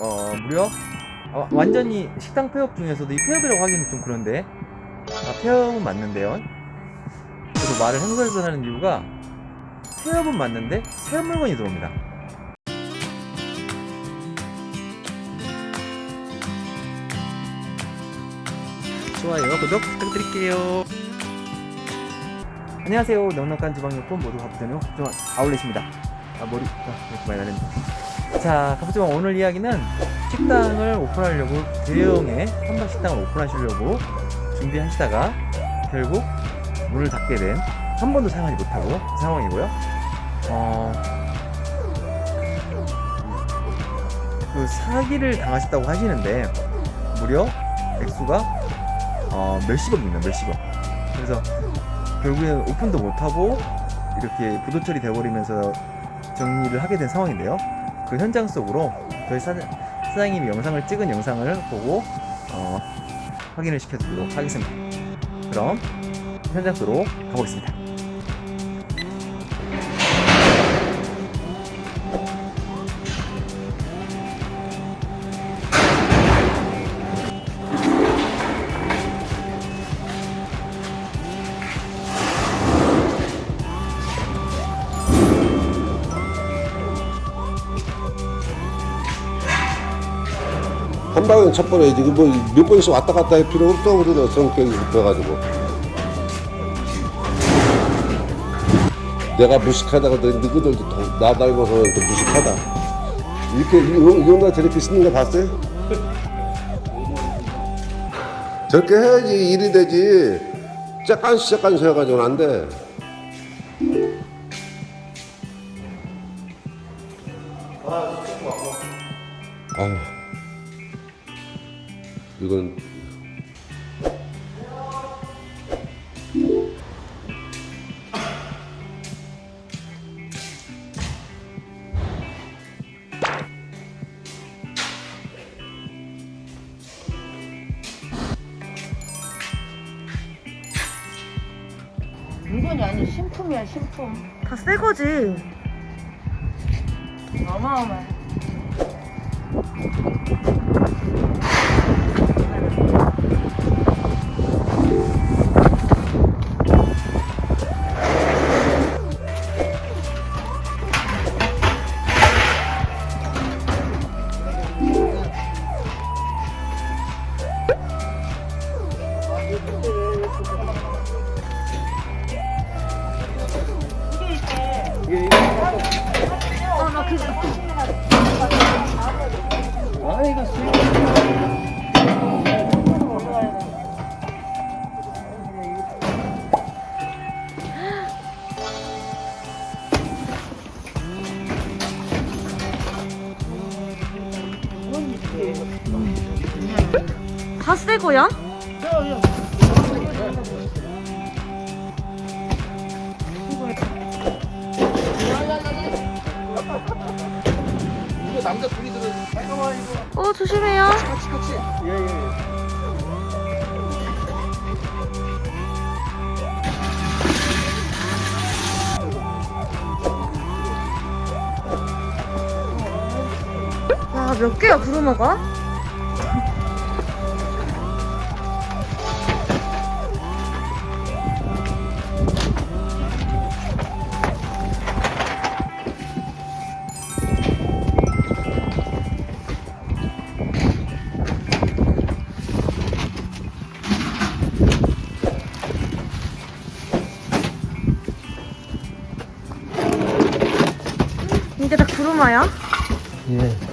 어 무려 어, 완전히 식당 폐업 중에서도 이 폐업이라고 하기는 좀 그런데 아, 폐업은 맞는데요. 그래서 말을 행설설 하는 이유가 폐업은 맞는데 새 물건이 들어옵니다. 좋아요, 구독 부탁드릴게요. 안녕하세요. 넉넉한 주방용품 모두 가부전요 주방 아울렛입니다. 아 머리 아, 이렇게 많이 나는데. 자, 가부주방 오늘 이야기는 식당을 오픈하려고 대형의 한박 식당을 오픈하시려고 준비하시다가 결국 문을 닫게 된 한 번도 사용하지 못하고 상황이고요. 어, 그 사기를 당하셨다고 하시는데 무려 액수가 어, 몇십억입니다. 몇십억. 그래서 결국엔 오픈도 못하고 이렇게 부도처리 돼버리면서 정리를 하게 된 상황인데요. 그 현장 속으로 저희 사, 사장님이 영상을 찍은 영상을 보고 어, 확인을 시켜드리도록 하겠습니다. 그럼 현장 속으로 가보겠습니다. 한 방에 쳐버려야지. 뭐몇 번씩 왔다 갔다 할 필요 없어. 우리는 성격이 급해가지고. 내가 무식하다가 너 너희들도 더- 나 닮아서 이렇게 무식하다. 이렇게 이 영나 저렇게 쓰는 거 봤어요? 저렇게 해야지 일이 되지. 짝간수 짝간수 해가지고는 안 돼. 아휴. 이건 물건이 아니 신품이야 신품 다 새 거지. 어마어마해 다 새 거야? 이거 남자 둘이들은 잠깐만 이거 어 조심해요. 같이 같이 예예 야몇 개야 구르마가? 구르마야? 예.